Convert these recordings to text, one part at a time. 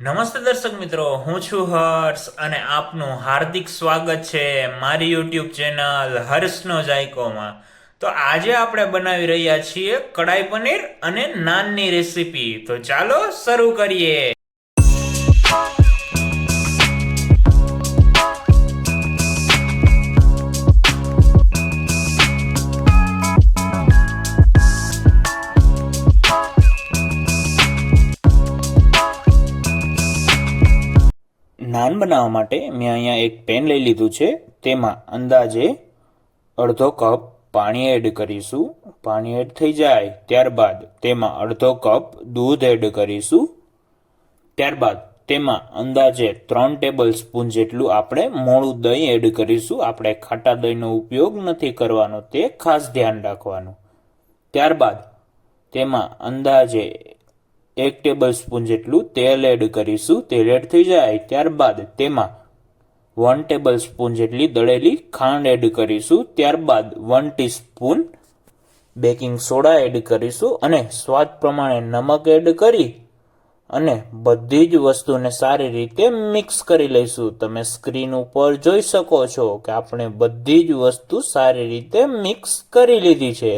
નમસ્તે દર્શક મિત્રો, હું છું હર્ષ અને આપનું હાર્દિક સ્વાગત છે મારી યુટ્યુબ ચેનલ હર્ષનો જાયકોમાં. તો આજે આપણે બનાવી રહ્યા છીએ કડાઈ પનીર અને નાનની રેસીપી. તો ચાલો શરૂ કરીએ. બનાવવા માટે મેં અહીંયા એક પેન લઈ લીધું છે. તેમાં અંદાજે અડધો કપ પાણી એડ કરીશું. પાણી એડ થઈ જાય ત્યારબાદ તેમાં અડધો કપ દૂધ એડ કરીશું. ત્યારબાદ તેમાં અંદાજે ત્રણ ટેબલ સ્પૂન જેટલું આપણે મોળું દહીં એડ કરીશું. આપણે ખાટા દહીંનો ઉપયોગ નથી કરવાનો, તે ખાસ ધ્યાન રાખવાનું. ત્યારબાદ તેમાં અંદાજે એક ટેબલ સ્પૂન જેટલું તેલ એડ કરીશું તેલ એડ થઈ જાય ત્યારબાદ તેમાં વન ટેબલ સ્પૂન જેટલી દળેલી ખાંડ એડ કરીશું, ત્યારબાદ one teaspoon baking soda add કરીશું અને સ્વાદ પ્રમાણે નમક એડ કરી અને બધી જ વસ્તુને સારી રીતે મિક્સ કરી લઈશું. તમે સ્ક્રીન ઉપર જોઈ શકો છો કે આપણે બધી જ વસ્તુ સારી રીતે મિક્સ કરી લીધી છે.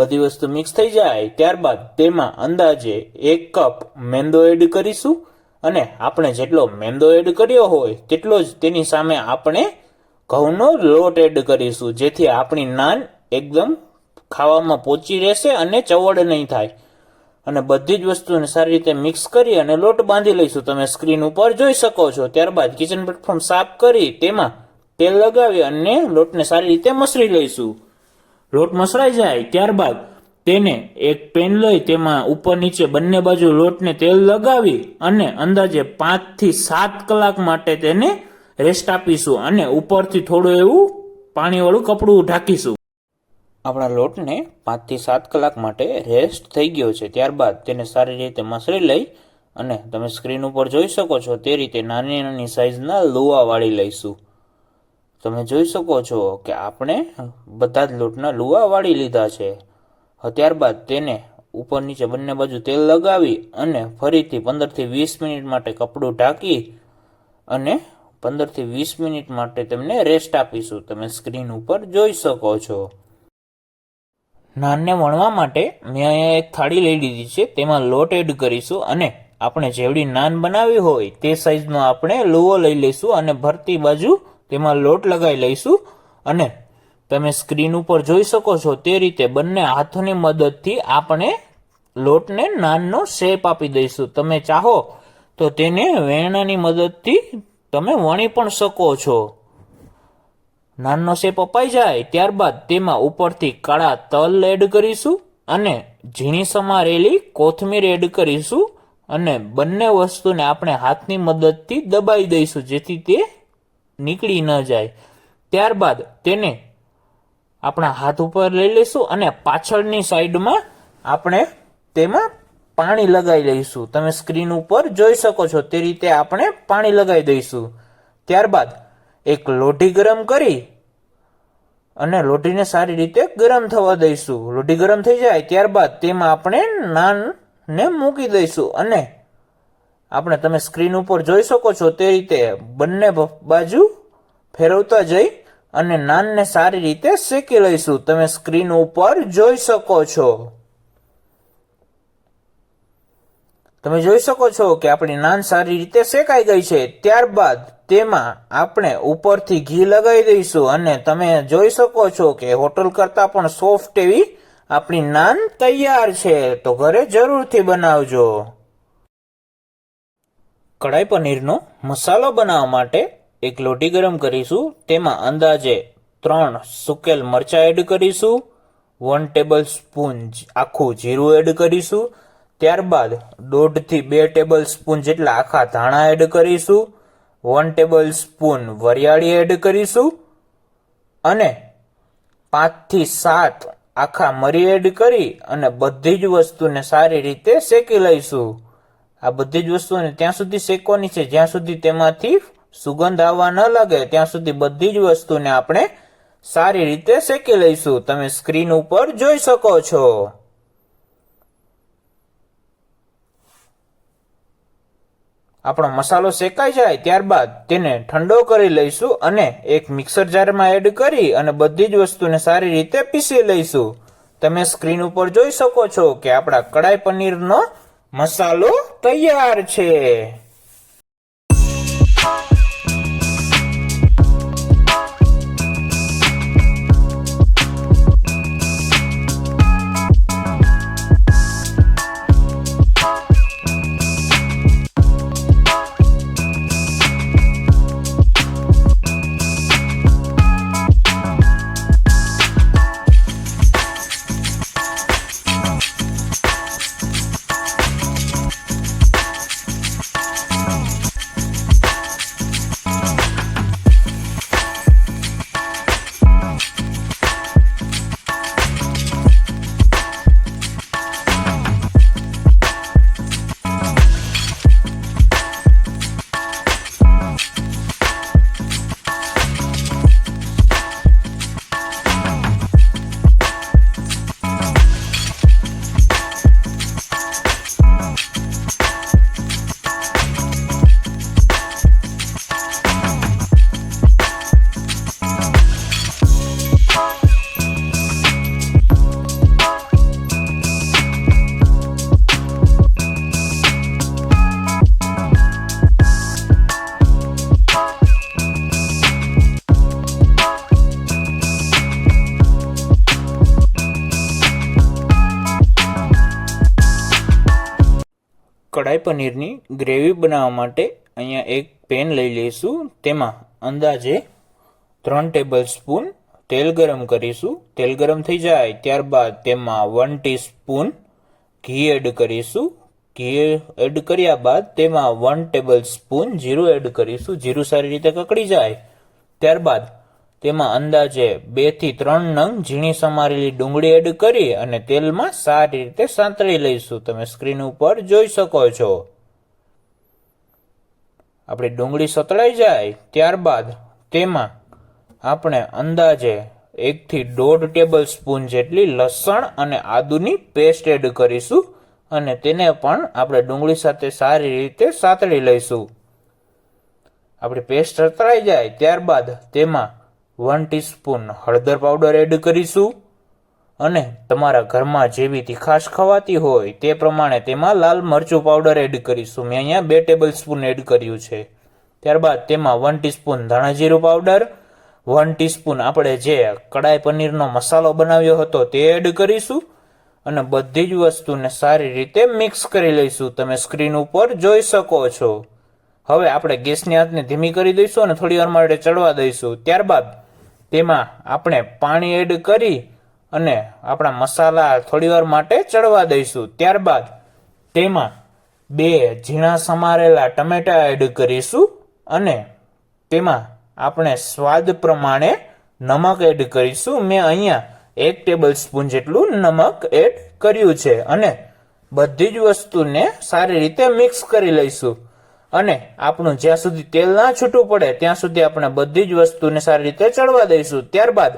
બધી વસ્તુ મિક્સ થઈ જાય, ત્યારબાદ તેમાં અંદાજે એક કપ મેંદો એડ કરીશું અને આપણે જેટલો મેંદો એડ કર્યો હોય તેટલો જ તેની સામે આપણે ઘઉંનો લોટ એડ કરીશું, જેથી આપણી નાન એકદમ ખાવામાં પોચી રહેશે અને ચવડ નહીં થાય. અને બધી જ વસ્તુને સારી રીતે મિક્સ કરી અને લોટ બાંધી લઈશું. તમે સ્ક્રીન ઉપર જોઈ શકો છો. ત્યારબાદ કિચન પ્લેટફોર્મ સાફ કરી તેમાં તેલ લગાવી અને લોટને સારી રીતે મસળી લઈશું. લોટ મસળાઈ જાય ત્યારબાદ તેને એક પેન લઈ તેમાં ઉપર નીચે બંને બાજુ લોટને તેલ લગાવી અને અંદાજે પાંચથી સાત કલાક માટે તેને રેસ્ટ આપીશું અને ઉપરથી થોડું એવું પાણીવાળું કપડું ઢાંકીશું. આપણા લોટને પાંચથી સાત કલાક માટે રેસ્ટ થઈ ગયો છે. ત્યારબાદ તેને સારી રીતે મસળી લઈ અને તમે સ્ક્રીન ઉપર જોઈ શકો છો તે રીતે નાની નાની સાઇઝના લુવા વાળી લઈશું. તમે જોઈ શકો છો કે આપણે બધા જ લોટના લુવા વાળી લીધા છે. ત્યારબાદ તેને ઉપર નીચે બંને બાજુ તેલ લગાવી અને ફરીથી પંદરથી વીસ મિનિટ માટે કપડું ઢાંકી અને પંદરથી વીસ મિનિટ માટે તેમને રેસ્ટ આપીશું. તમે સ્ક્રીન ઉપર જોઈ શકો છો. નાનને વણવા માટે મેં અહીંયા એક થાળી લઈ લીધી છે. તેમાં લોટ એડ કરીશું અને આપણે જેવડી નાન બનાવી હોય તે સાઈઝનો આપણે લુવો લઈ લઈશું અને ભરતી બાજુ તેમાં લોટ લગાવી લઈશું અને તમે સ્ક્રીન ઉપર જોઈ શકો છો તે રીતે બંને હાથોની મદદથી આપણે લોટને નાનનો શેપ આપી દઈશું. તમે ચાહો તો તેને વેણાની મદદથી તમે વણી પણ શકો છો. નાનનો શેપ અપાઈ જાય ત્યારબાદ તેમાં ઉપરથી કાળા તલ એડ કરીશું અને ઝીણી સમારેલી કોથમીર એડ કરીશું અને બંને વસ્તુને આપણે હાથની મદદથી દબાઈ દઈશું જેથી તે નીકળી ન જાય. ત્યારબાદ તેને આપણા હાથ ઉપર લઈ લઈશું અને પાછળની સાઈડમાં આપણે તેમાં પાણી લગાવી લઈશું. તમે સ્ક્રીન ઉપર જોઈ શકો છો તે રીતે આપણે પાણી લગાવી દઈશું. ત્યારબાદ એક લોઢી ગરમ કરી અને લોઢીને સારી રીતે ગરમ થવા દઈશું. લોઢી ગરમ થઈ જાય ત્યારબાદ તેમાં આપણે નાનને મૂકી દઈશું અને આપણે તમે સ્ક્રીન ઉપર જોઈ શકો છો તે રીતે બંને બાજુ ફેરવતા જઈ અને નાનને સારી રીતે શેકી લઈશું. તમે સ્ક્રીન ઉપર જોઈ શકો છો. તમે જોઈ શકો છો કે આપણી નાન સારી રીતે શેકાઈ ગઈ છે. ત્યારબાદ તેમાં આપણે ઉપરથી ઘી લગાવી દઈશું અને તમે જોઈ શકો છો કે હોટલ કરતાં પણ સોફ્ટ એવી આપણી નાન તૈયાર છે. તો ઘરે જરૂરથી બનાવજો. કડાઈ પનીરનો મસાલો બનાવવા માટે એક લોટી ગરમ કરીશું. તેમાં અંદાજે ત્રણ સુકેલ મરચાં એડ કરીશું. વન ટેબલ સ્પૂન આખું જીરું એડ કરીશું. ત્યારબાદ દોઢથી બે ટેબલ સ્પૂન જેટલા આખા ધાણા એડ કરીશું. વન ટેબલ સ્પૂન વરિયાળી એડ કરીશું. અને પાંચથી સાત આખા મરી એડ કરી અને બધી જ વસ્તુને સારી રીતે શેકી લઈશું. આ બધી જ વસ્તુને ત્યાં સુધી શેકવાની છે. જ્યાં સુધી તેમાંથી સુગંધ આવવા ન લાગે, ત્યાં સુધી બધી જ વસ્તુને આપણે સારી રીતે શેકી લઈશું. તમે સ્ક્રીન ઉપર જોઈ શકો છો. આપણો મસાલો શેકાઈ જાય ત્યારબાદ તેને ઠંડો કરી લઈશું અને એક મિક્સર જારમાં એડ કરી અને બધી જ વસ્તુને સારી રીતે પીસી લઈશું. તમે સ્ક્રીન ઉપર જોઈ શકો છો કે આપણા કડાઈ પનીરનો મસાલો તૈયાર છે. કડાઈ પનીરની ગ્રેવી બનાવવા માટે અહીંયા એક પેન લઈ લઈશું. તેમાં અંદાજે ત્રણ ટેબલ સ્પૂન તેલ ગરમ કરીશું. તેલ ગરમ થઈ જાય ત્યારબાદ તેમાં વન ટીસ્પૂન ઘી એડ કરીશું. ઘી એડ કર્યા બાદ તેમાં વન ટેબલ સ્પૂન જીરું એડ કરીશું. જીરું સારી રીતે કકડી જાય ત્યારબાદ તેમાં અંદાજે બેથી ત્રણ નંગ ઝીણી સમારેલી ડુંગળી એડ કરી અને તેલમાં સારી રીતે સાંતળી લઈશું. તમે સ્ક્રીન ઉપર જોઈ શકો છો. આપણી ડુંગળી સતળાઈ જાય ત્યારબાદ તેમાં આપણે અંદાજે એકથી દોઢ ટેબલ સ્પૂન જેટલી લસણ અને આદુની પેસ્ટ એડ કરીશું અને તેને પણ આપણે ડુંગળી સાથે સારી રીતે સાતળી લઈશું. આપણી પેસ્ટ સતળાઈ જાય ત્યારબાદ તેમાં વન ટીસ્પૂન હળદર પાવડર એડ કરીશું અને તમારા ઘરમાં જેવી તીખાશ ખવાતી હોય તે પ્રમાણે તેમાં લાલ મરચું પાવડર એડ કરીશું. મેં અહીંયા બે ટેબલ સ્પૂન એડ કર્યું છે. ત્યારબાદ તેમાં વન ટીસ્પૂન ધાણા જીરું પાવડર વન ટીસ્પૂન આપણે જે કડાઈ પનીરનો મસાલો બનાવ્યો હતો તે એડ કરીશું અને બધી જ વસ્તુને સારી રીતે મિક્સ કરી લઈશું. તમે સ્ક્રીન ઉપર જોઈ શકો છો. હવે આપણે ગેસની આંચને ધીમી કરી દઈશું અને થોડી વાર માટે ચડવા દઈશું. ત્યારબાદ તેમાં આપણે પાણી એડ કરી અને આપણા મસાલા થોડીવાર માટે ચડવા દઈશું. ત્યારબાદ તેમાં બે ઝીણા સમારેલા ટમેટા એડ કરીશું અને તેમાં આપણે સ્વાદ પ્રમાણે નમક એડ કરીશું. મેં અહીંયા એક ટેબલ સ્પૂન જેટલું નમક એડ કર્યું છે અને બધી જ વસ્તુને સારી રીતે મિક્સ કરી લઈશું. અને આપણું જ્યાં સુધી તેલ ના છૂટું પડે, ત્યાં સુધી આપણે બધી જ વસ્તુને સારી રીતે ચડવા દઈશું. ત્યારબાદ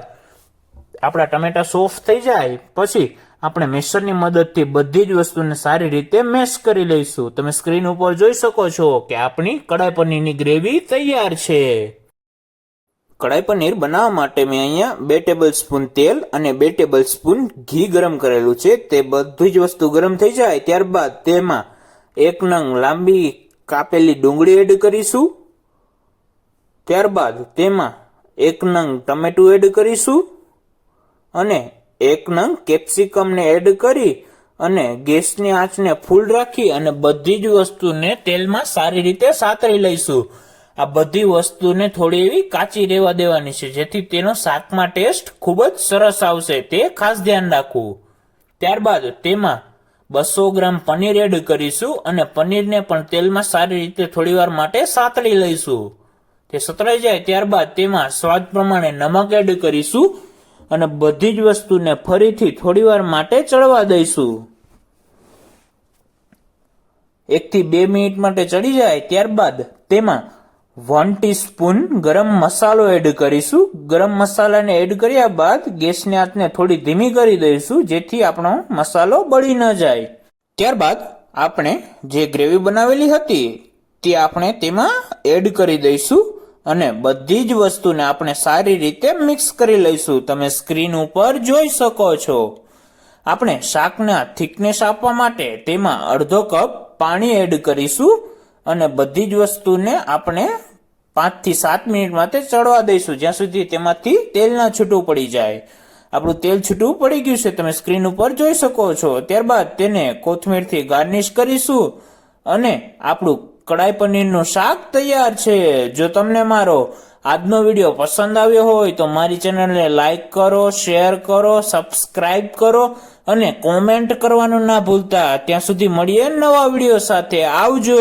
આપણા ટમેટા સોફ્ટ થઈ જાય, પછી આપણે મેસરની મદદથી બધી જ વસ્તુને સારી રીતે મેશ કરી લઈશું. તમે સ્ક્રીન ઉપર જોઈ શકો છો કે આપણી કડાઈ પનીરની ગ્રેવી તૈયાર છે. કડાઈ પનીર બનાવવા માટે મેં અહીંયા બે ટેબલ સ્પૂન તેલ અને બે ટેબલ સ્પૂન ઘી ગરમ કરેલું છે. તે બધી જ વસ્તુ ગરમ થઈ જાય. ત્યારબાદ તેમાં એક નંગ લાંબી કાપેલી ડુંગળી એડ કરીશું. ત્યારબાદ તેમાં એક નંગ ટમેટું એડ કરીશું અને એક નંગ કેપ્સિકમને એડ કરી અને ગેસની આંચને ફૂલ રાખી અને બધી જ વસ્તુને તેલમાં સારી રીતે સાતરી લઈશું. આ બધી વસ્તુને થોડી એવી કાચી રહેવા દેવાની છે, જેથી તેનો શાકમાં ટેસ્ટ ખૂબ જ સરસ આવશે, તે ખાસ ધ્યાન રાખવું. ત્યારબાદ તેમાં બસો ગ્રામ પનીર એડ કરીશું અને પનીરને પણ તેલમાં સારી રીતે થોડીવાર માટે સાતળી લઈશું. તે સતરાઈ જાય ત્યારબાદ તેમાં સ્વાદ પ્રમાણે નમક એડ કરીશું અને બધી જ વસ્તુને ફરીથી થોડીવાર માટે ચડવા દઈશું. એકથી બે મિનિટ માટે ચડી જાય ત્યારબાદ તેમાં વન ટીસ્પૂન ગરમ મસાલો એડ કરીશું. ગરમ મસાલાને એડ કર્યા બાદ ગેસની આંચને થોડી ધીમી કરી દઈશું, જેથી આપણો મસાલો બળી ન જાય. ત્યારબાદ આપણે જે ગ્રેવી બનાવેલી હતી, તે આપણે તેમાં એડ કરી દઈશું અને બધી જ વસ્તુને આપણે સારી રીતે મિક્સ કરી લઈશું. તમે સ્ક્રીન ઉપર જોઈ શકો છો. આપણે શાકના થિકનેસ આપવા માટે તેમાં અડધો કપ પાણી એડ કરીશું. અને બધી જ વસ્તુને આપણે પાંચથી સાત મિનિટ માટે ચડવા દઈશું. જ્યાં સુધી તેમાંથી તેલ ના છૂટું પડી જાય. આપણું તેલ છૂટું પડી ગયું છે. તમે સ્ક્રીન ઉપર જોઈ શકો છો. ત્યારબાદ તેને કોથમીરથી ગાર્નિશ કરીશું અને આપણું કડાઈ પનીરનું શાક તૈયાર છે. જો તમને મારો આજનો વીડિયો પસંદ આવ્યો હોય તો મારી ચેનલને લાઈક કરો, શેર કરો સબસ્ક્રાઈબ કરો અને કોમેન્ટ કરવાનું ના ભૂલતા. ત્યાં સુધી મળીએ નવા વીડિયો સાથે. આવજો.